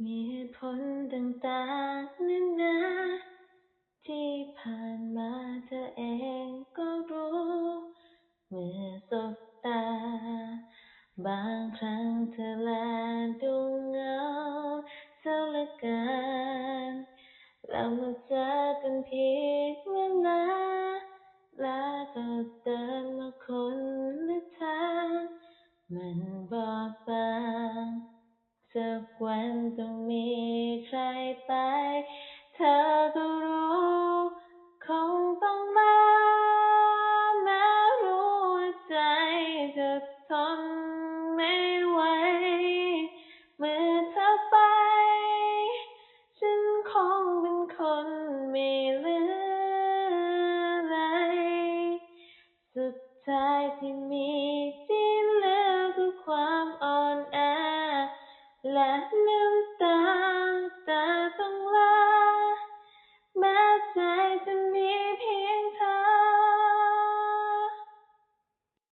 มีเหตุผลต่างๆนานาที่ผ่านมาเธอเองก็รู้ เมื่อสบตา บางครั้งเธอแลดูเหงาเสียเหลือเกินแล้วเมื่อเจอกันผิดเวลาแล้วก็เดินมาคนละทาง มันบอบบางสัก วันต้องมีใครไป เธอก็รู้ คงต้องลาแม้รู้ว่าใจจะทนไม่ไหวเมื่อเธอไป ฉันคงเป็นคนไม่เหลืออะไร สุดท้ายที่มีที่ แ